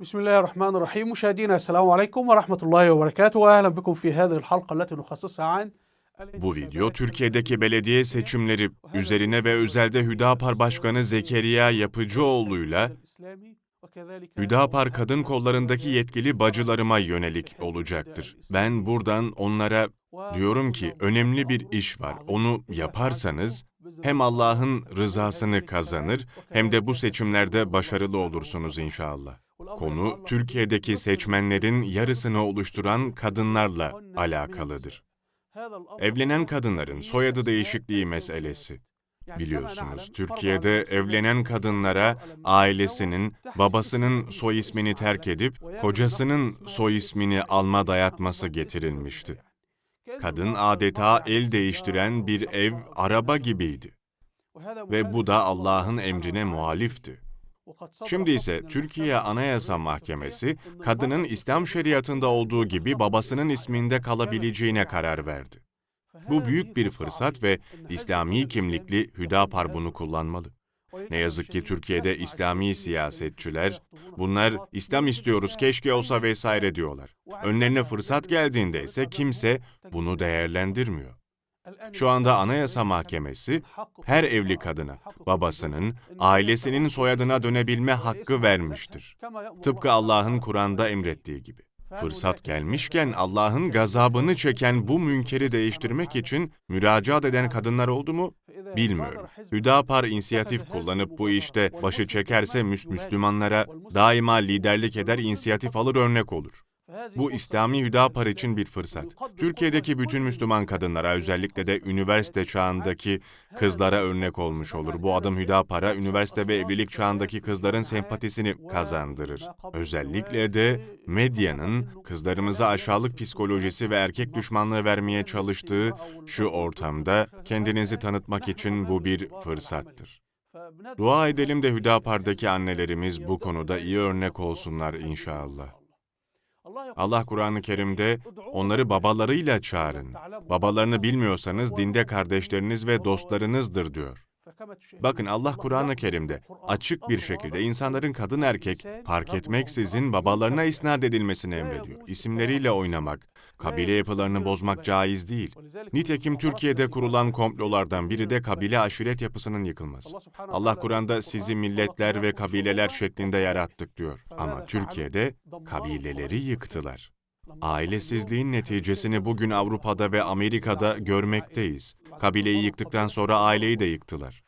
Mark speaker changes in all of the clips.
Speaker 1: بسم الله الرحمن الرحيم مشاهدينا السلام عليكم ورحمة الله وبركاته وأهلا بكم في هذه الحلقة التي نخصصها عن
Speaker 2: Bu video Türkiye'deki belediye seçimleri üzerine ve özelde Hüdapar Başkanı Zekeriya Yapıcıoğlu'yla Hüdapar kadın kollarındaki yetkili bacılarıma yönelik olacaktır. Ben buradan onlara diyorum ki önemli bir iş var. Onu yaparsanız hem Allah'ın rızasını kazanır hem de bu seçimlerde başarılı olursunuz inşallah. Konu Türkiye'deki seçmenlerin yarısını oluşturan kadınlarla alakalıdır. Evlenen kadınların soyadı değişikliği meselesi. Biliyorsunuz Türkiye'de evlenen kadınlara ailesinin, babasının soy ismini terk edip kocasının soy ismini alma dayatması getirilmişti. Kadın adeta el değiştiren bir ev, araba gibiydi ve bu da Allah'ın emrine muhalifti. Şimdi ise Türkiye Anayasa Mahkemesi, kadının İslam şeriatında olduğu gibi babasının isminde kalabileceğine karar verdi. Bu büyük bir fırsat ve İslami kimlikli Hüdapar bunu kullanmalı. Ne yazık ki Türkiye'de İslami siyasetçiler, bunlar İslam istiyoruz keşke olsa vesaire diyorlar. Önlerine fırsat geldiğinde ise kimse bunu değerlendirmiyor. Şu anda Anayasa Mahkemesi her evli kadına babasının, ailesinin soyadına dönebilme hakkı vermiştir. Tıpkı Allah'ın Kur'an'da emrettiği gibi. Fırsat gelmişken Allah'ın gazabını çeken bu münkeri değiştirmek için müracaat eden kadınlar oldu mu? Bilmiyorum. Hüdapar inisiyatif kullanıp bu işte başı çekerse Müs Müslümanlara daima liderlik eder, inisiyatif alır, örnek olur. Bu İslami Hüdapar için bir fırsat. Türkiye'deki bütün Müslüman kadınlara özellikle de üniversite çağındaki kızlara örnek olmuş olur. Bu adım Hüdapar'a üniversite ve evlilik çağındaki kızların sempatisini kazandırır. Özellikle de medyanın kızlarımıza aşağılık psikolojisi ve erkek düşmanlığı vermeye çalıştığı şu ortamda kendinizi tanıtmak için bu bir fırsattır. Dua edelim de Hüdapar'daki annelerimiz bu konuda iyi örnek olsunlar inşallah. Allah Kur'an-ı Kerim'de onları babalarıyla çağırın. Babalarını bilmiyorsanız dinde kardeşleriniz ve dostlarınızdır diyor. Bakın Allah Kur'an-ı Kerim'de açık bir şekilde insanların kadın erkek fark etmeksizin babalarına isnat edilmesini emrediyor. İsimleriyle oynamak, kabile yapılarını bozmak caiz değil. Nitekim Türkiye'de kurulan komplolardan biri de kabile aşiret yapısının yıkılması. Allah Kur'an'da sizi milletler ve kabileler şeklinde yarattık diyor. Ama Türkiye'de kabileleri yıktılar. Ailesizliğin neticesini bugün Avrupa'da ve Amerika'da görmekteyiz. Kabileyi yıktıktan sonra aileyi de yıktılar.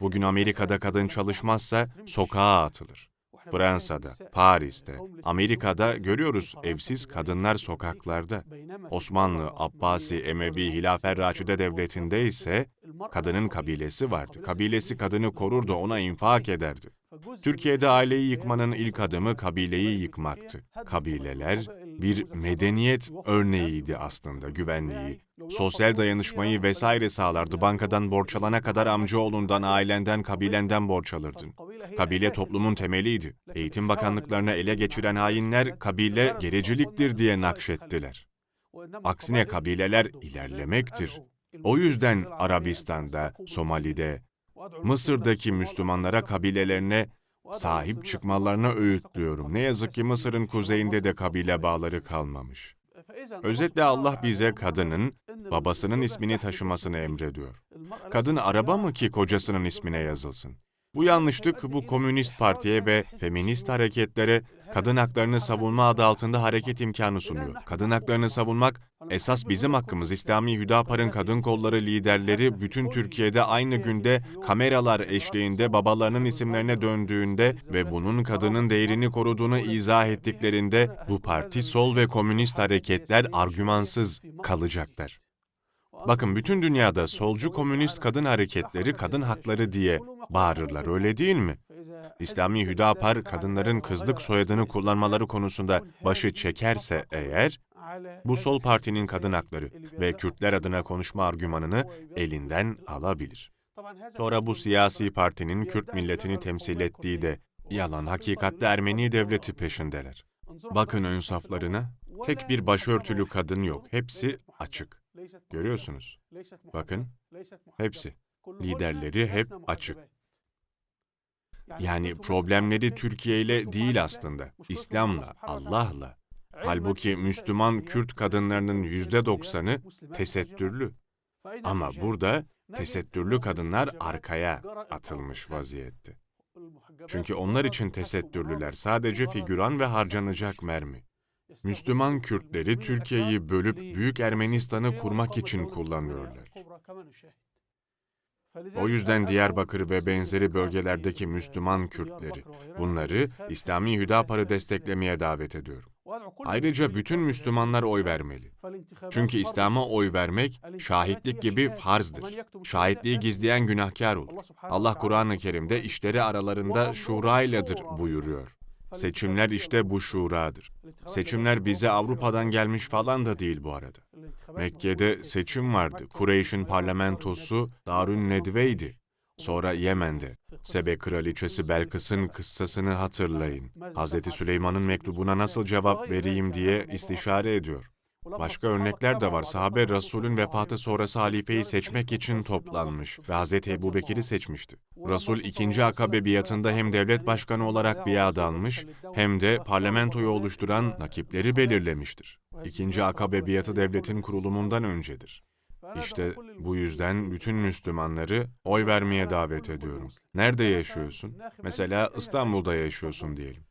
Speaker 2: Bugün Amerika'da kadın çalışmazsa sokağa atılır. Fransa'da, Paris'te, Amerika'da görüyoruz evsiz kadınlar sokaklarda. Osmanlı, Abbasi, Emevi, Hilafer Raşide devletinde ise kadının kabilesi vardı. Kabilesi kadını korurdu, ona infak ederdi. Türkiye'de aileyi yıkmanın ilk adımı kabileyi yıkmaktı. Kabileler bir medeniyet örneğiydi aslında güvenliği. Sosyal dayanışmayı vesaire sağlardı. Bankadan borç alana kadar amcaoğlundan, ailenden, kabilenden borç alırdın. Kabile toplumun temeliydi. Eğitim bakanlıklarına ele geçiren hainler kabile gericiliktir diye nakşettiler. Aksine kabileler ilerlemektir. O yüzden Arabistan'da, Somali'de, Mısır'daki Müslümanlara kabilelerine sahip çıkmalarına öğütlüyorum. Ne yazık ki Mısır'ın kuzeyinde de kabile bağları kalmamış. Özetle Allah bize kadının babasının ismini taşımasını emrediyor. Kadın araba mı ki kocasının ismine yazılsın? Bu yanlışlık bu komünist partiye ve feminist hareketlere kadın haklarını savunma adı altında hareket imkanı sunuyor. Kadın haklarını savunmak esas bizim hakkımız. İslami Hüdapar'ın kadın kolları liderleri bütün Türkiye'de aynı günde kameralar eşliğinde babalarının isimlerine döndüğünde ve bunun kadının değerini koruduğunu izah ettiklerinde bu parti sol ve komünist hareketler argümansız kalacaklar. Bakın bütün dünyada solcu komünist kadın hareketleri kadın hakları diye bağırırlar öyle değil mi? İslami Hüdapar kadınların kızlık soyadını kullanmaları konusunda başı çekerse eğer bu sol partinin kadın hakları ve Kürtler adına konuşma argümanını elinden alabilir. Sonra bu siyasi partinin Kürt milletini temsil ettiği de yalan hakikatte Ermeni devleti peşindeler. Bakın ön saflarına tek bir başörtülü kadın yok. Hepsi açık. Görüyorsunuz. Bakın hepsi. Liderleri hep açık. Yani problemleri Türkiye ile değil aslında, İslam'la, Allah'la. Halbuki Müslüman Kürt kadınlarının yüzde doksanı tesettürlü. Ama burada tesettürlü kadınlar arkaya atılmış vaziyette. Çünkü onlar için tesettürlüler sadece figüran ve harcanacak mermi. Müslüman Kürtleri Türkiye'yi bölüp Büyük Ermenistan'ı kurmak için kullanıyorlar. O yüzden Diyarbakır ve benzeri bölgelerdeki Müslüman Kürtleri, bunları İslami Hüdapar'ı desteklemeye davet ediyorum. Ayrıca bütün Müslümanlar oy vermeli. Çünkü İslam'a oy vermek şahitlik gibi farzdır. Şahitliği gizleyen günahkar olur. Allah Kur'an-ı Kerim'de işleri aralarında şurayladır buyuruyor. Seçimler işte bu şuradır. Seçimler bize Avrupa'dan gelmiş falan da değil bu arada. Mekke'de seçim vardı. Kureyş'in parlamentosu Darün Nedve'ydi. Sonra Yemen'de. Sebe kraliçesi Belkıs'ın kıssasını hatırlayın. Hazreti Süleyman'ın mektubuna nasıl cevap vereyim diye istişare ediyor. Başka örnekler de var. Sahabe Resul'ün vefatı sonrası halifeyi seçmek için toplanmış ve Hazreti Ebu Bekir'i seçmişti. Resul ikinci akabe biatında hem devlet başkanı olarak biat almış hem de parlamentoyu oluşturan nakipleri belirlemiştir. İkinci akabe biatı devletin kurulumundan öncedir. İşte bu yüzden bütün Müslümanları oy vermeye davet ediyorum. Nerede yaşıyorsun? Mesela İstanbul'da yaşıyorsun diyelim.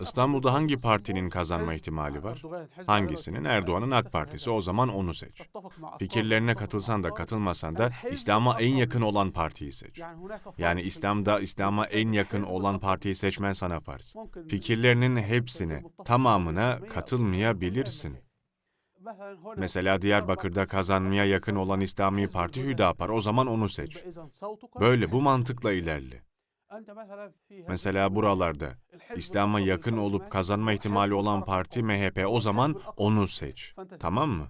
Speaker 2: İstanbul'da hangi partinin kazanma ihtimali var? Hangisinin? Erdoğan'ın AK Partisi. O zaman onu seç. Fikirlerine katılsan da katılmasan da İslam'a en yakın olan partiyi seç. Yani İslam'da İslam'a en yakın olan partiyi seçmen sana farz. Fikirlerinin hepsine, tamamına katılmayabilirsin. Mesela Diyarbakır'da kazanmaya yakın olan İslami Parti Hüdapar. O zaman onu seç. Böyle bu mantıkla ilerle. Mesela buralarda İslam'a yakın olup kazanma ihtimali olan parti MHP o zaman onu seç. Tamam mı?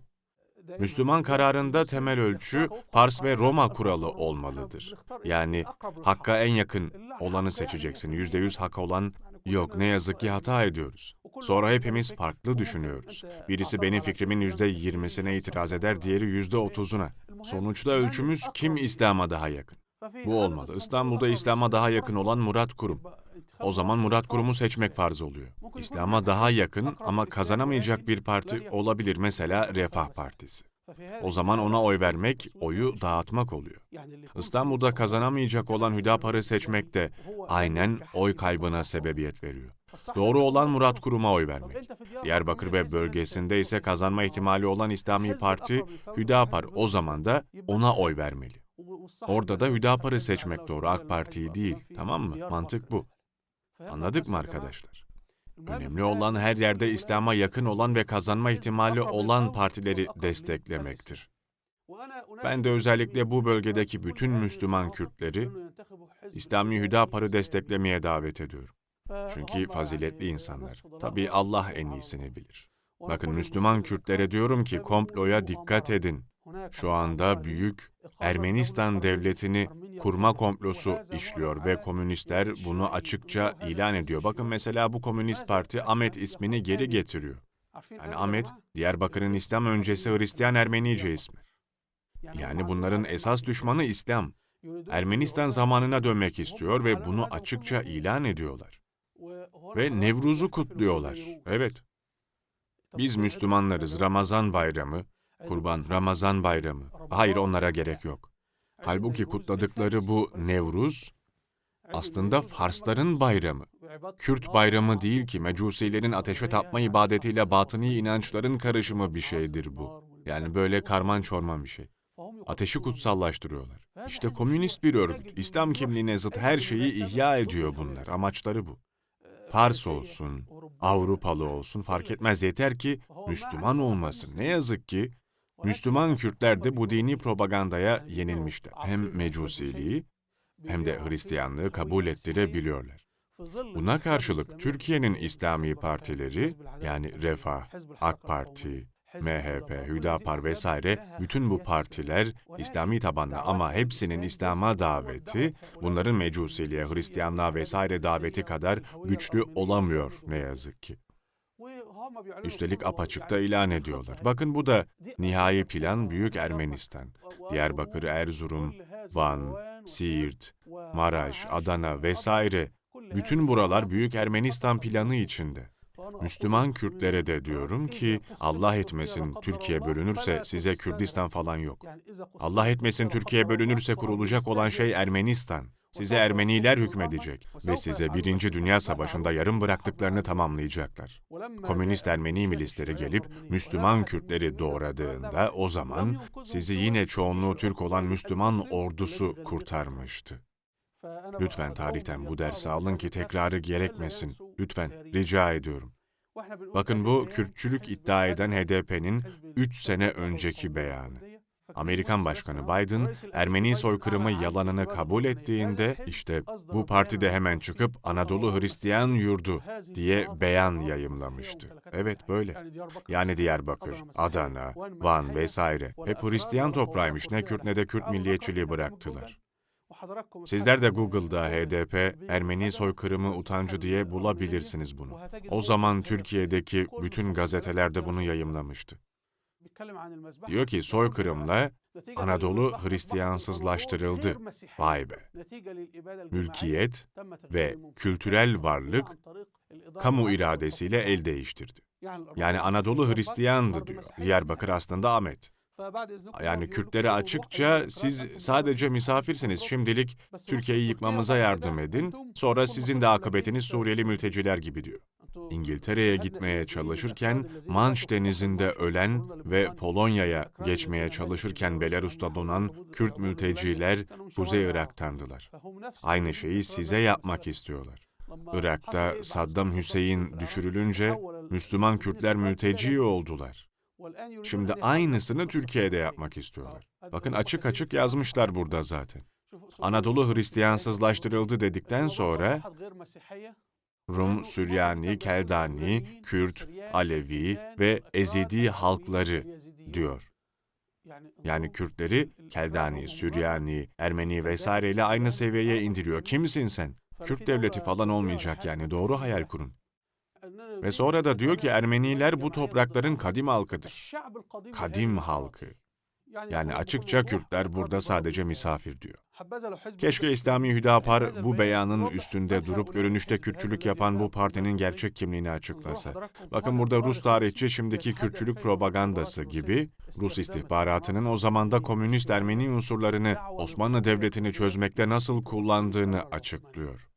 Speaker 2: Müslüman kararında temel ölçü Fars ve Roma kuralı olmalıdır. Yani hakka en yakın olanı seçeceksin. Yüzde yüz hak olan yok. Ne yazık ki hata ediyoruz. Sonra hepimiz farklı düşünüyoruz. Birisi benim fikrimin yüzde yirmisine itiraz eder, diğeri yüzde otuzuna. Sonuçta ölçümüz kim İslam'a daha yakın? Bu olmadı. İstanbul'da İslam'a daha yakın olan Murat Kurum. O zaman Murat Kurum'u seçmek farz oluyor. İslam'a daha yakın ama kazanamayacak bir parti olabilir. Mesela Refah Partisi. O zaman ona oy vermek, oyu dağıtmak oluyor. İstanbul'da kazanamayacak olan Hüdapar'ı seçmek de aynen oy kaybına sebebiyet veriyor. Doğru olan Murat Kurum'a oy vermek. Diyarbakır ve bölgesinde ise kazanma ihtimali olan İslami Parti Hüdapar o zaman da ona oy vermeli. Orada da Hüdapar'ı seçmek doğru, AK Parti'yi değil. Tamam mı? Mantık bu. Anladık mı arkadaşlar? Önemli olan her yerde İslam'a yakın olan ve kazanma ihtimali olan partileri desteklemektir. Ben de özellikle bu bölgedeki bütün Müslüman Kürtleri İslami Hüdapar'ı desteklemeye davet ediyorum. Çünkü faziletli insanlar. Tabii Allah en iyisini bilir. Bakın Müslüman Kürtlere diyorum ki komploya dikkat edin. Şu anda büyük Ermenistan devletini kurma komplosu işliyor ve komünistler bunu açıkça ilan ediyor. Bakın mesela bu komünist parti Ahmet ismini geri getiriyor. Yani Ahmet, Diyarbakır'ın İslam öncesi Hristiyan Ermenice ismi. Yani bunların esas düşmanı İslam. Ermenistan zamanına dönmek istiyor ve bunu açıkça ilan ediyorlar. Ve Nevruz'u kutluyorlar. Evet. Biz Müslümanlarız. Ramazan bayramı, Kurban, Ramazan bayramı. Hayır onlara gerek yok. Halbuki kutladıkları bu Nevruz aslında Farsların bayramı. Kürt bayramı değil ki mecusilerin ateşe tapma ibadetiyle batıni inançların karışımı bir şeydir bu. Yani böyle karman çorman bir şey. Ateşi kutsallaştırıyorlar. İşte komünist bir örgüt. İslam kimliğine zıt her şeyi ihya ediyor bunlar. Amaçları bu. Fars olsun, Avrupalı olsun fark etmez yeter ki Müslüman olmasın. Ne yazık ki Müslüman Kürtler de bu dini propagandaya yenilmişler. Hem mecusiliği hem de Hristiyanlığı kabul ettirebiliyorlar. Buna karşılık Türkiye'nin İslami partileri yani Refah, AK Parti, MHP, Hüdapar vesaire bütün bu partiler İslami tabanlı ama hepsinin İslam'a daveti bunların mecusiliğe, Hristiyanlığa vesaire daveti kadar güçlü olamıyor ne yazık ki. Üstelik apaçıkta ilan ediyorlar. Bakın bu da nihai plan Büyük Ermenistan. Diyarbakır, Erzurum, Van, Siirt, Maraş, Adana vesaire bütün buralar Büyük Ermenistan planı içinde. Müslüman Kürtlere de diyorum ki Allah etmesin Türkiye bölünürse size Kürdistan falan yok. Allah etmesin Türkiye bölünürse kurulacak olan şey Ermenistan. Size Ermeniler hükmedecek ve size Birinci Dünya Savaşı'nda yarım bıraktıklarını tamamlayacaklar. Komünist Ermeni milisleri gelip Müslüman Kürtleri doğradığında o zaman sizi yine çoğunluğu Türk olan Müslüman ordusu kurtarmıştı. Lütfen tarihten bu dersi alın ki tekrarı gerekmesin. Lütfen, rica ediyorum. Bakın bu Kürtçülük iddia eden HDP'nin 3 sene önceki beyanı. Amerikan Başkanı Biden, Ermeni soykırımı yalanını kabul ettiğinde işte bu parti de hemen çıkıp Anadolu Hristiyan yurdu diye beyan yayımlamıştı. Evet böyle. Yani Diyarbakır, Adana, Van vesaire hep Hristiyan toprağıymış ne Kürt ne de Kürt milliyetçiliği bıraktılar. Sizler de Google'da HDP, Ermeni soykırımı utancı diye bulabilirsiniz bunu. O zaman Türkiye'deki bütün gazetelerde bunu yayımlamıştı. Diyor ki soykırımla Anadolu Hristiyansızlaştırıldı. Vay be. Mülkiyet ve kültürel varlık kamu iradesiyle el değiştirdi. Yani Anadolu Hristiyandı diyor. Diyarbakır aslında Ahmet. Yani Kürtlere açıkça siz sadece misafirsiniz. Şimdilik Türkiye'yi yıkmamıza yardım edin. Sonra sizin de akıbetiniz Suriyeli mülteciler gibi diyor. İngiltere'ye gitmeye çalışırken Manş denizinde ölen ve Polonya'ya geçmeye çalışırken Belarus'ta donan Kürt mülteciler Kuzey Irak'tandılar. Aynı şeyi size yapmak istiyorlar. Irak'ta Saddam Hüseyin düşürülünce Müslüman Kürtler mülteci oldular. Şimdi aynısını Türkiye'de yapmak istiyorlar. Bakın açık açık yazmışlar burada zaten. Anadolu Hristiyansızlaştırıldı dedikten sonra Rum, Süryani, Keldani, Kürt, Alevi ve Ezidi halkları diyor. Yani Kürtleri Keldani, Süryani, Ermeni vesaireyle aynı seviyeye indiriyor. Kimsin sen? Kürt devleti falan olmayacak yani doğru hayal kurun. Ve sonra da diyor ki Ermeniler bu toprakların kadim halkıdır. Kadim halkı. Yani açıkça Kürtler burada sadece misafir diyor. Keşke İslami Hüdapar bu beyanın üstünde durup görünüşte Kürtçülük yapan bu partinin gerçek kimliğini açıklasa. Bakın burada Rus tarihçi şimdiki Kürtçülük propagandası gibi Rus istihbaratının o zamanda komünist Ermeni unsurlarını Osmanlı Devleti'ni çözmekte nasıl kullandığını açıklıyor.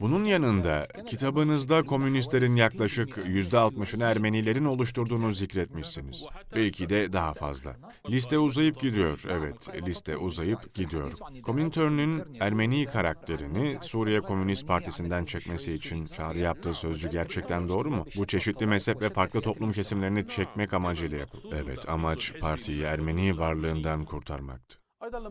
Speaker 2: Bunun yanında kitabınızda komünistlerin yaklaşık %60'ını Ermenilerin oluşturduğunu zikretmişsiniz. Belki de daha fazla. Liste uzayıp gidiyor, evet, liste uzayıp gidiyor. Komintern'ün Ermeni karakterini Suriye Komünist Partisi'nden çekmesi için çağrı yaptığı sözcü gerçekten doğru mu? Bu çeşitli mezhep ve farklı toplum kesimlerini çekmek amacıyla yapıldı. Evet, amaç partiyi Ermeni varlığından kurtarmaktı.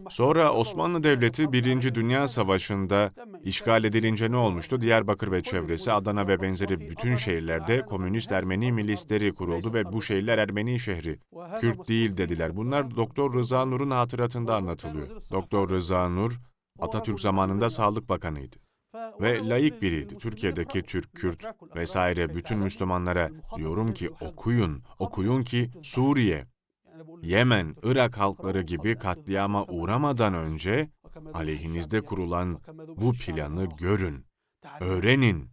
Speaker 2: Sonra Osmanlı Devleti Birinci Dünya Savaşı'nda işgal edilince ne olmuştu? Diyarbakır ve çevresi, Adana ve benzeri bütün şehirlerde komünist Ermeni milisleri kuruldu ve bu şehirler Ermeni şehri. Kürt değil dediler. Bunlar Doktor Rıza Nur'un hatıratında anlatılıyor. Doktor Rıza Nur, Atatürk zamanında Sağlık Bakanıydı ve layık biriydi. Türkiye'deki Türk, Kürt vesaire bütün Müslümanlara diyorum ki okuyun, okuyun ki Suriye, Yemen, Irak halkları gibi katliama uğramadan önce aleyhinizde kurulan bu planı görün, öğrenin.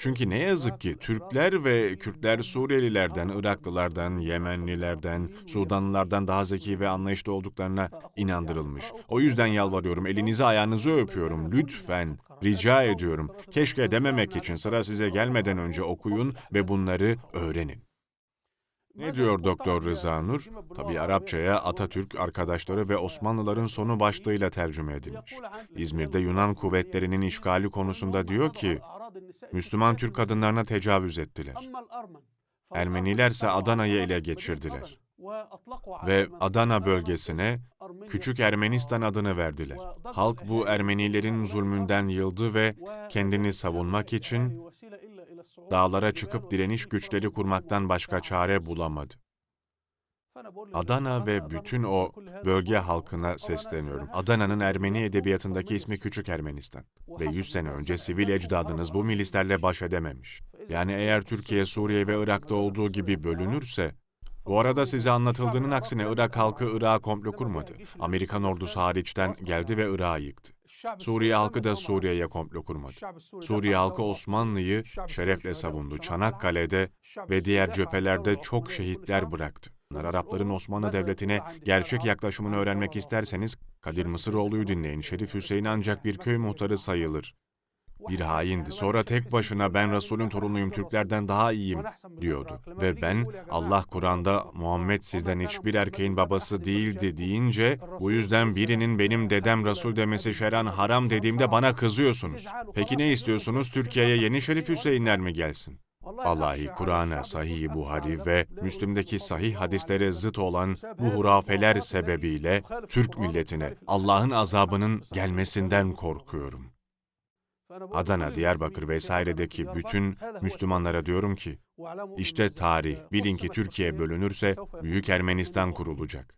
Speaker 2: Çünkü ne yazık ki Türkler ve Kürtler Suriyelilerden, Iraklılardan, Yemenlilerden, Sudanlılardan daha zeki ve anlayışlı olduklarına inandırılmış. O yüzden yalvarıyorum, elinizi ayağınızı öpüyorum. Lütfen, rica ediyorum. Keşke dememek için sıra size gelmeden önce okuyun ve bunları öğrenin. Ne diyor Doktor Rıza Nur? Tabi Arapçaya Atatürk arkadaşları ve Osmanlıların sonu başlığıyla tercüme edilmiş. İzmir'de Yunan kuvvetlerinin işgali konusunda diyor ki, Müslüman Türk kadınlarına tecavüz ettiler. Ermenilerse Adana'yı ele geçirdiler. Ve Adana bölgesine Küçük Ermenistan adını verdiler. Halk bu Ermenilerin zulmünden yıldı ve kendini savunmak için dağlara çıkıp direniş güçleri kurmaktan başka çare bulamadı. Adana ve bütün o bölge halkına sesleniyorum. Adana'nın Ermeni edebiyatındaki ismi Küçük Ermenistan. Ve 100 sene önce sivil ecdadınız bu milislerle baş edememiş. Yani eğer Türkiye, Suriye ve Irak'ta olduğu gibi bölünürse, Bu arada size anlatıldığının aksine Irak halkı Irak'a komplo kurmadı. Amerikan ordusu hariçten geldi ve Irak'ı yıktı. Suriye halkı da Suriye'ye komplo kurmadı. Suriye halkı Osmanlı'yı şerefle savundu. Çanakkale'de ve diğer cephelerde çok şehitler bıraktı. Arapların Osmanlı Devleti'ne gerçek yaklaşımını öğrenmek isterseniz Kadir Mısıroğlu'yu dinleyin. Şerif Hüseyin ancak bir köy muhtarı sayılır. Bir haindi. Sonra tek başına ben Resul'ün torunuyum, Türklerden daha iyiyim diyordu. Ve ben Allah Kur'an'da Muhammed sizden hiçbir erkeğin babası değildi deyince bu yüzden birinin benim dedem Resul demesi şeran haram dediğimde bana kızıyorsunuz. Peki ne istiyorsunuz? Türkiye'ye yeni Şerif Hüseyinler mi gelsin? Allahi Kur'an'a, Sahih Buhari ve Müslim'deki sahih hadislere zıt olan bu hurafeler sebebiyle Türk milletine Allah'ın azabının gelmesinden korkuyorum. Adana, Diyarbakır vesairedeki bütün Müslümanlara diyorum ki, işte tarih, bilin ki Türkiye bölünürse Büyük Ermenistan kurulacak.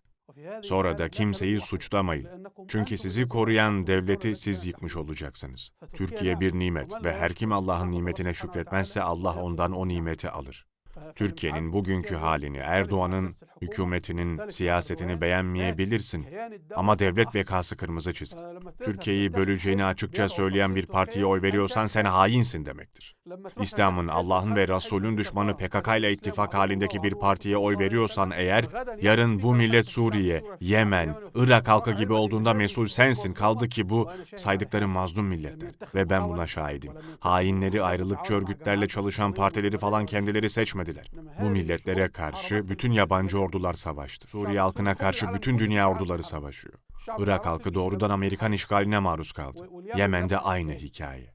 Speaker 2: Sonra da kimseyi suçlamayın. Çünkü sizi koruyan devleti siz yıkmış olacaksınız. Türkiye bir nimet ve her kim Allah'ın nimetine şükretmezse Allah ondan o nimeti alır. Türkiye'nin bugünkü halini, Erdoğan'ın hükümetinin siyasetini beğenmeyebilirsin. Ama devlet bekası kırmızı çiz. Türkiye'yi böleceğini açıkça söyleyen bir partiye oy veriyorsan sen hainsin demektir. İslam'ın, Allah'ın ve Resul'ün düşmanı PKK ile ittifak halindeki bir partiye oy veriyorsan eğer, yarın bu millet Suriye, Yemen, Irak halkı gibi olduğunda mesul sensin. Kaldı ki bu saydıkları mazlum milletler. Ve ben buna şahidim. Hainleri, ayrılıkçı örgütlerle çalışan partileri falan kendileri seçmediler. Bu milletlere karşı bütün yabancı ordular savaştı. Suriye halkına karşı bütün dünya orduları savaşıyor. Irak halkı doğrudan Amerikan işgaline maruz kaldı. Yemen'de aynı hikaye.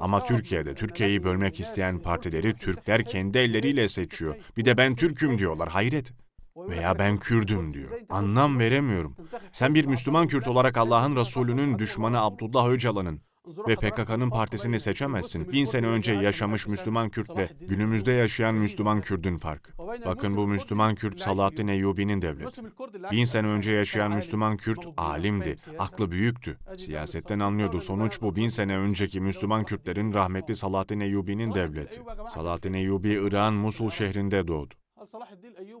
Speaker 2: Ama Türkiye'de Türkiye'yi bölmek isteyen partileri Türkler kendi elleriyle seçiyor. Bir de ben Türk'üm diyorlar. Hayret. Veya ben Kürdüm diyor. Anlam veremiyorum. Sen bir Müslüman Kürt olarak Allah'ın Resulü'nün düşmanı Abdullah Öcalan'ın ve PKK'nın partisini seçemezsin. Bin sene önce yaşamış Müslüman Kürtle günümüzde yaşayan Müslüman Kürdün farkı. Bakın bu Müslüman Kürt Salahaddin Eyyubi'nin devleti. Bin sene önce yaşayan Müslüman Kürt alimdi, aklı büyüktü. Siyasetten anlıyordu. Sonuç bu bin sene önceki Müslüman Kürtlerin rahmetli Salahaddin Eyyubi'nin devleti. Salahaddin Eyyubi Irak'ın Musul şehrinde doğdu.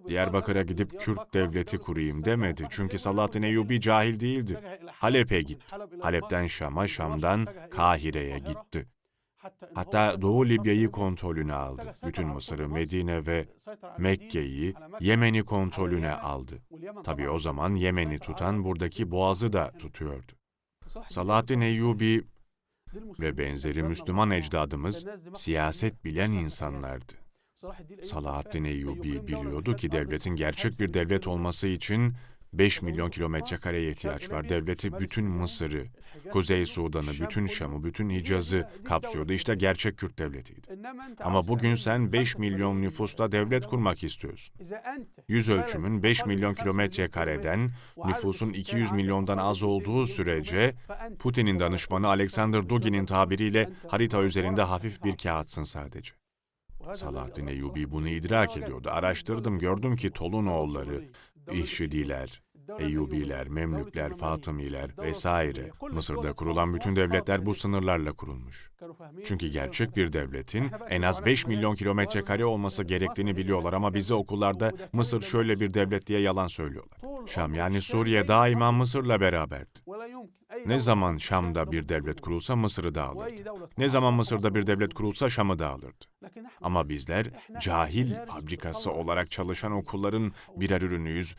Speaker 2: Diyarbakır'a gidip Kürt devleti kurayım demedi. Çünkü Salahaddin Eyyubi cahil değildi. Halep'e gitti. Halep'ten Şam'a, Şam'dan Kahire'ye gitti. Hatta Doğu Libya'yı kontrolüne aldı. Bütün Mısır'ı, Medine ve Mekke'yi, Yemen'i kontrolüne aldı. Tabii o zaman Yemen'i tutan buradaki boğazı da tutuyordu. Salahaddin Eyyubi ve benzeri Müslüman ecdadımız siyaset bilen insanlardı. Salahaddin Eyyubi biliyordu ki devletin gerçek bir devlet olması için 5 milyon kilometre kareye ihtiyaç var. Devleti bütün Mısır'ı, Kuzey Sudan'ı, bütün Şam'ı, bütün Hicaz'ı kapsıyordu. İşte gerçek Kürt devletiydi. Ama bugün sen 5 milyon nüfusla devlet kurmak istiyorsun. Yüz ölçümün 5 milyon kilometre kareden nüfusun 200 milyondan az olduğu sürece Putin'in danışmanı Alexander Dugin'in tabiriyle harita üzerinde hafif bir kağıtsın sadece. Salahaddin Eyyubi bunu idrak ediyordu. Araştırdım, gördüm ki Tolunoğulları, İhşidiler, Eyyubiler, Memlükler, Fatımiler vesaire. Mısır'da kurulan bütün devletler bu sınırlarla kurulmuş. Çünkü gerçek bir devletin en az 5 milyon kilometre kare olması gerektiğini biliyorlar ama bize okullarda Mısır şöyle bir devlet diye yalan söylüyorlar. Şam yani Suriye daima Mısır'la beraberdi. Ne zaman Şam'da bir devlet kurulsa Mısır'ı da alırdı. Ne zaman Mısır'da bir devlet kurulsa Şam'ı da alırdı. Ama bizler cahil fabrikası olarak çalışan okulların birer ürünüyüz.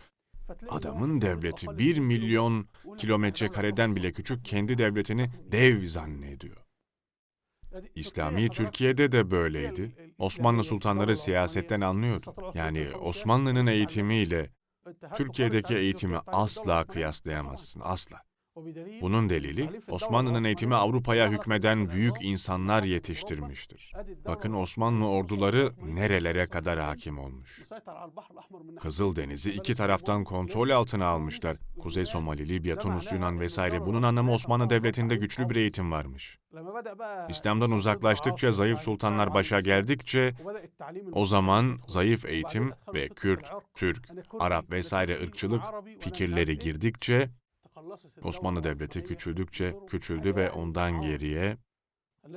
Speaker 2: Adamın devleti bir milyon kilometre kareden bile küçük kendi devletini dev zannediyor. İslami Türkiye'de de böyleydi. Osmanlı sultanları siyasetten anlıyordu. Yani Osmanlı'nın eğitimiyle Türkiye'deki eğitimi asla kıyaslayamazsın, asla. Bunun delili Osmanlı'nın eğitimi Avrupa'ya hükmeden büyük insanlar yetiştirmiştir. Bakın Osmanlı orduları nerelere kadar hakim olmuş. Kızıldeniz'i iki taraftan kontrol altına almışlar. Kuzey Somali, Libya, Tunus, Yunan vesaire. Bunun anlamı Osmanlı Devleti'nde güçlü bir eğitim varmış. İslam'dan uzaklaştıkça, zayıf sultanlar başa geldikçe o zaman zayıf eğitim ve Kürt, Türk, Arap vesaire ırkçılık fikirleri girdikçe Osmanlı Devleti küçüldükçe küçüldü ve ondan geriye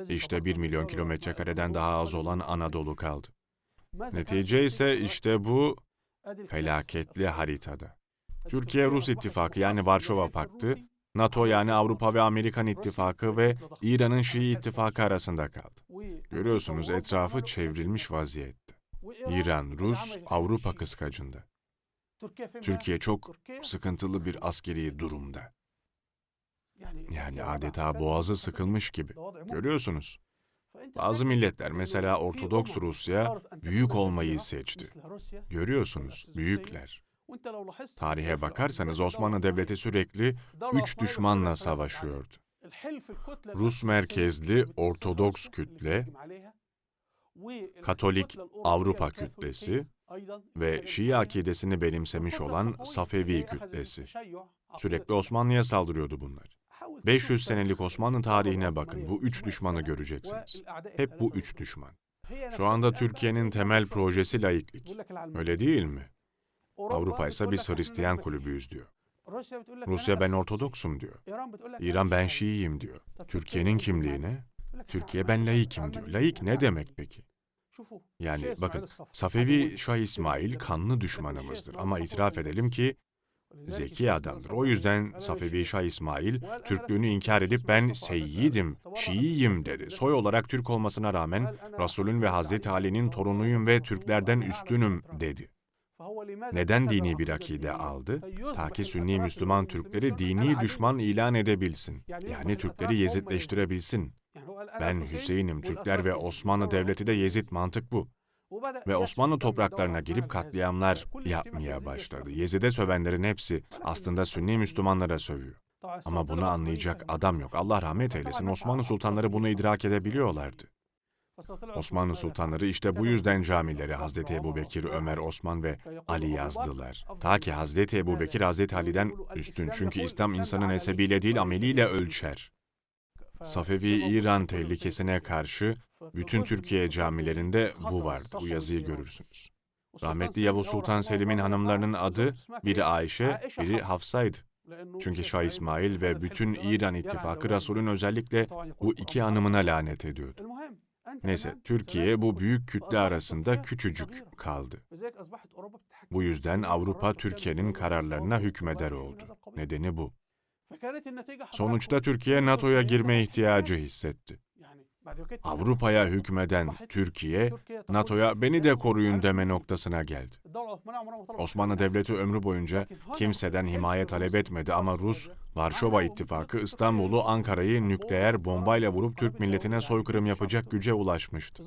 Speaker 2: işte 1 milyon kilometre kareden daha az olan Anadolu kaldı. Netice ise işte bu Felaketli haritada. Türkiye-Rus ittifakı yani Varşova Paktı, NATO yani Avrupa ve Amerikan ittifakı ve İran'ın Şii ittifakı arasında kaldı. Görüyorsunuz etrafı çevrilmiş vaziyette. İran, Rus, Avrupa kıskacında. Türkiye çok sıkıntılı bir askeri durumda. Yani adeta boğazı sıkılmış gibi. Görüyorsunuz. Bazı milletler mesela Ortodoks Rusya büyük olmayı seçti. Görüyorsunuz büyükler. Tarihe bakarsanız Osmanlı Devleti sürekli üç düşmanla savaşıyordu. Rus merkezli Ortodoks kütle, Katolik Avrupa kütlesi ve Şii akidesini benimsemiş olan Safevi kütlesi. Sürekli Osmanlı'ya saldırıyordu bunlar. 500 senelik Osmanlı tarihine bakın. Bu üç düşmanı göreceksiniz. Hep bu üç düşman. Şu anda Türkiye'nin temel projesi laiklik. Öyle değil mi? Avrupa ise biz Hristiyan kulübüyüz diyor. Rusya ben Ortodoksum diyor. İran ben Şiiyim diyor. Türkiye'nin kimliği ne? Türkiye ben laikim diyor. Laik ne demek peki? Yani bakın Safevi Şah İsmail kanlı düşmanımızdır ama itiraf edelim ki zeki adamdır. O yüzden Safevi Şah İsmail Türklüğünü inkar edip ben Seyyidim, Şiiyim dedi. Soy olarak Türk olmasına rağmen Resulün ve Hazreti Ali'nin torunuyum ve Türklerden üstünüm dedi. Neden dini bir akide aldı? Ta ki Sünni Müslüman Türkleri dini düşman ilan edebilsin. Yani Türkleri Yezidleştirebilsin. Ben Hüseyin'im, Türkler ve Osmanlı Devleti de Yezid mantık bu. Ve Osmanlı topraklarına girip katliamlar yapmaya başladı. Yezid'e sövenlerin hepsi aslında Sünni Müslümanlara sövüyor. Ama bunu anlayacak adam yok. Allah rahmet eylesin. Osmanlı sultanları bunu idrak edebiliyorlardı. Osmanlı sultanları işte bu yüzden camileri Hazreti Ebubekir, Ömer, Osman ve Ali yazdılar. Ta ki Hazreti Ebubekir Hazreti Ali'den üstün. Çünkü İslam insanın nesebiyle değil ameliyle ölçer. Safevi İran tehlikesine karşı bütün Türkiye camilerinde bu vardı. Bu yazıyı görürsünüz. Rahmetli Yavuz Sultan Selim'in hanımlarının adı biri Ayşe, biri Hafsa'ydı. Çünkü Şah İsmail ve bütün İran ittifakı Resul'ün özellikle bu iki hanımına lanet ediyordu. Neyse, Türkiye bu büyük kütle arasında küçücük kaldı. Bu yüzden Avrupa Türkiye'nin kararlarına hükmeder oldu. Nedeni bu. Sonuçta Türkiye NATO'ya girme ihtiyacı hissetti. Avrupa'ya hükmeden Türkiye, NATO'ya beni de koruyun deme noktasına geldi. Osmanlı Devleti ömrü boyunca kimseden himaye talep etmedi ama Rus, Varşova İttifakı İstanbul'u, Ankara'yı nükleer bombayla vurup Türk milletine soykırım yapacak güce ulaşmıştı.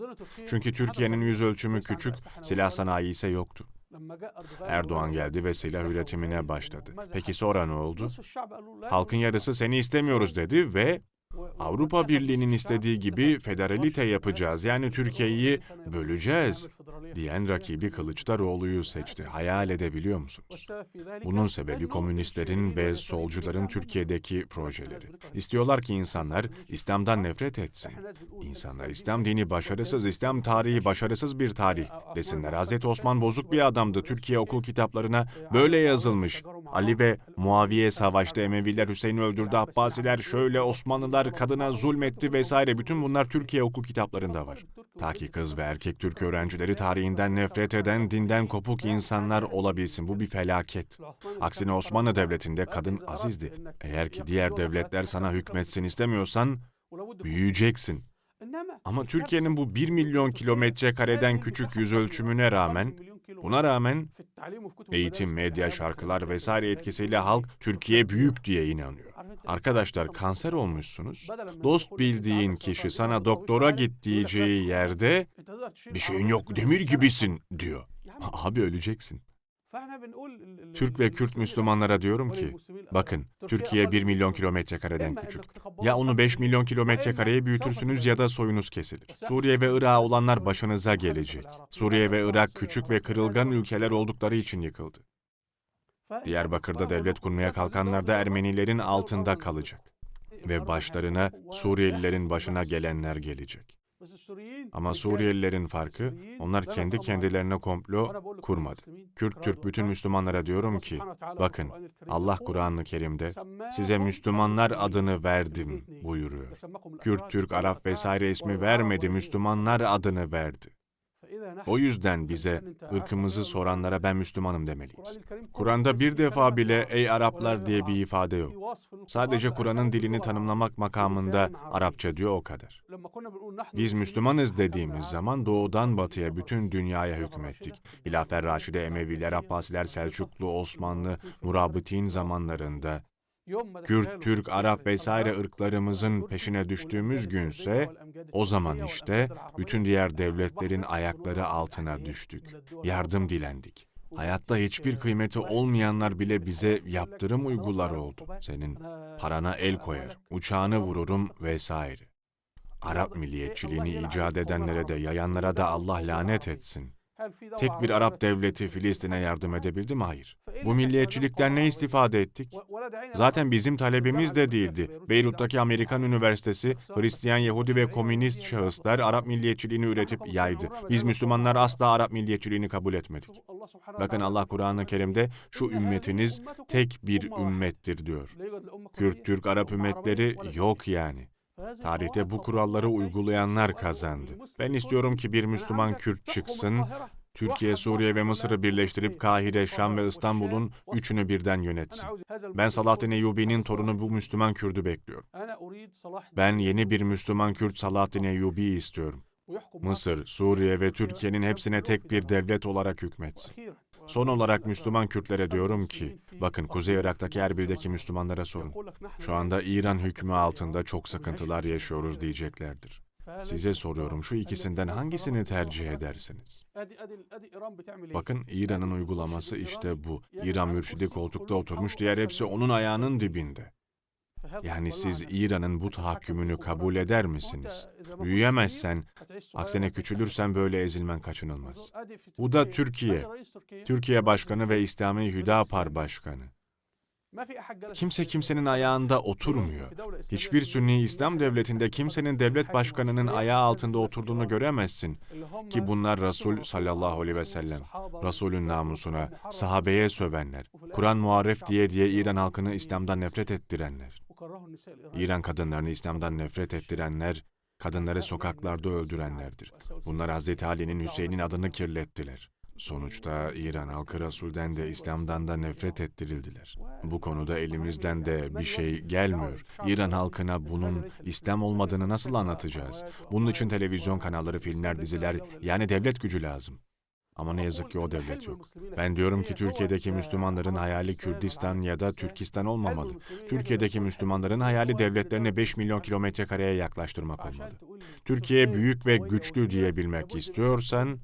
Speaker 2: Çünkü Türkiye'nin yüz ölçümü küçük, silah sanayi ise yoktu. Erdoğan geldi ve silah üretimine başladı. Peki sonra ne oldu? Halkın yarısı seni istemiyoruz dedi ve Avrupa Birliği'nin istediği gibi federalite yapacağız yani Türkiye'yi böleceğiz diyen rakibi Kılıçdaroğlu'yu seçti. Hayal edebiliyor musunuz? Bunun sebebi komünistlerin ve solcuların Türkiye'deki projeleri. İstiyorlar ki insanlar İslam'dan nefret etsin. İnsanlar İslam dini başarısız, İslam tarihi başarısız bir tarih desinler. Hazreti Osman bozuk bir adamdı. Türkiye okul kitaplarına böyle yazılmış. Ali ve Muaviye savaştı, Emeviler Hüseyin'i öldürdü, Abbasiler şöyle, Osmanlılar kadına zulmetti vesaire. Bütün bunlar Türkiye okul kitaplarında var. Ta ki kız ve erkek Türk öğrencileri tarihinden nefret eden, dinden kopuk insanlar olabilsin. Bu bir felaket. Aksine Osmanlı Devleti'nde kadın azizdi. Eğer ki diğer devletler sana hükmetsin istemiyorsan büyüyeceksin. Ama Türkiye'nin bu 1 milyon kilometre kareden küçük yüz ölçümüne rağmen, buna rağmen eğitim, medya, şarkılar vesaire etkisiyle halk Türkiye büyük diye inanıyor. Arkadaşlar kanser olmuşsunuz. Dost bildiğin kişi sana doktora git diyeceği yerde bir şeyin yok demir gibisin diyor. Abi öleceksin. Türk ve Kürt Müslümanlara diyorum ki, bakın Türkiye 1 milyon kilometre kareden küçük. Ya onu 5 milyon kilometre kareye büyütürsünüz ya da soyunuz kesilir. Suriye ve Irak olanlar başınıza gelecek. Suriye ve Irak küçük ve kırılgan ülkeler oldukları için yıkıldı. Diyarbakır'da devlet kurmaya kalkanlar da Ermenilerin altında kalacak. Ve başlarına Suriyelilerin başına gelenler gelecek. Ama Suriyelilerin farkı, onlar kendi kendilerine komplo kurmadı. Kürt Türk bütün Müslümanlara diyorum ki, bakın Allah Kur'an-ı Kerim'de size Müslümanlar adını verdim buyuruyor. Kürt, Türk, Arap vesaire ismi vermedi, Müslümanlar adını verdi. O yüzden bize ırkımızı soranlara ben Müslümanım demeliyiz. Kur'an'da bir defa bile ey Araplar diye bir ifade yok. Sadece Kur'an'ın dilini tanımlamak makamında Arapça diyor o kadar. Biz Müslümanız dediğimiz zaman doğudan batıya bütün dünyaya hükmettik. Hilafer Raşide, Emeviler, Abbasiler, Selçuklu, Osmanlı, Murabıtin zamanlarında Kürt, Türk, Arap vesaire ırklarımızın peşine düştüğümüz günse o zaman işte bütün diğer devletlerin ayakları altına düştük. Yardım dilendik. Hayatta hiçbir kıymeti olmayanlar bile bize yaptırım uygular oldu. Senin parana el koyarım, uçağını vururum vesaire. Arap milliyetçiliğini icat edenlere de yayanlara da Allah lanet etsin. Tek bir Arap devleti Filistin'e yardım edebildi mi? Hayır. Bu milliyetçilikten ne istifade ettik? Zaten bizim talebimiz de değildi. Beyrut'taki Amerikan Üniversitesi, Hristiyan, Yahudi ve komünist şahıslar Arap milliyetçiliğini üretip yaydı. Biz Müslümanlar asla Arap milliyetçiliğini kabul etmedik. Bakın Allah Kur'an-ı Kerim'de şu ümmetiniz tek bir ümmettir diyor. Kürt, Türk, Arap ümmetleri yok yani. Tarihte bu kuralları uygulayanlar kazandı. Ben istiyorum ki bir Müslüman Kürt çıksın, Türkiye, Suriye ve Mısır'ı birleştirip Kahire, Şam ve İstanbul'un üçünü birden yönetsin. Ben Salahattin Eyyubi'nin torunu bu Müslüman Kürdü bekliyorum. Ben yeni bir Müslüman Kürt Salahattin Eyyubi istiyorum. Mısır, Suriye ve Türkiye'nin hepsine tek bir devlet olarak hükmetsin. Son olarak Müslüman Kürtlere diyorum ki, bakın Kuzey Irak'taki Erbil'deki Müslümanlara sorun. Şu anda İran hükmü altında çok sıkıntılar yaşıyoruz diyeceklerdir. Size soruyorum şu ikisinden hangisini tercih edersiniz? Bakın İran'ın uygulaması işte bu. İran mürşidi koltukta oturmuş, diğer hepsi onun ayağının dibinde. Yani siz İran'ın bu tahakkümünü kabul eder misiniz? Büyüyemezsen, aksine küçülürsen böyle ezilmen kaçınılmaz. Bu da Türkiye. Türkiye Başkanı ve İslami Hüdapar Başkanı. Kimse kimsenin ayağında oturmuyor. Hiçbir Sünni İslam devletinde kimsenin devlet başkanının ayağı altında oturduğunu göremezsin. Ki bunlar Resul sallallahu aleyhi ve sellem, Resulün namusuna, sahabeye sövenler, Kur'an muharref diye diye İran halkını İslam'dan nefret ettirenler. İran kadınlarını İslam'dan nefret ettirenler, kadınları sokaklarda öldürenlerdir. Bunlar Hazreti Ali'nin Hüseyin'in adını kirlettiler. Sonuçta İran halkı Resul'den de İslam'dan da nefret ettirildiler. Bu konuda elimizden de bir şey gelmiyor. İran halkına bunun İslam olmadığını nasıl anlatacağız? Bunun için televizyon kanalları, filmler, diziler yani devlet gücü lazım. Ama ne yazık ki o devlet yok. Ben diyorum ki Türkiye'deki Müslümanların hayali Kürdistan ya da Türkistan olmamalı. Türkiye'deki Müslümanların hayali devletlerini 5 milyon kilometre kareye yaklaştırmak olmalı. Türkiye büyük ve güçlü diyebilmek istiyorsan,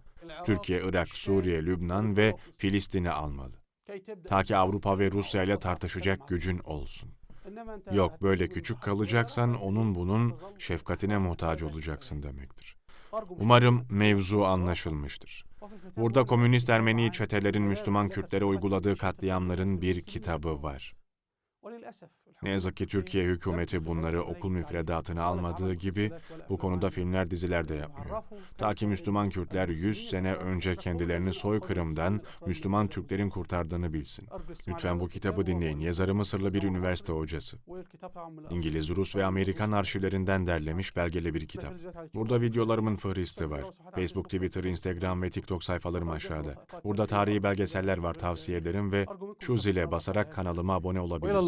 Speaker 2: Türkiye, Irak, Suriye, Lübnan ve Filistin'i almalı. Ta ki Avrupa ve Rusya ile tartışacak gücün olsun. Yok böyle küçük kalacaksan onun bunun şefkatine muhtaç olacaksın demektir. Umarım mevzu anlaşılmıştır. Burada komünist Ermeni çetelerin Müslüman Kürtlere uyguladığı katliamların bir kitabı var. Ne yazık ki Türkiye hükümeti bunları okul müfredatına almadığı gibi bu konuda filmler diziler de yapmıyor. Ta ki Müslüman Kürtler 100 sene önce kendilerini soykırımdan Müslüman Türklerin kurtardığını bilsin. Lütfen bu kitabı dinleyin. Yazarı Mısırlı bir üniversite hocası. İngiliz, Rus ve Amerikan arşivlerinden derlemiş belgeli bir kitap. Burada videolarımın fıhristi var. Facebook, Twitter, Instagram ve TikTok sayfalarım aşağıda. Burada tarihi belgeseller var tavsiye ederim ve şu zile basarak kanalıma abone olabilirsiniz.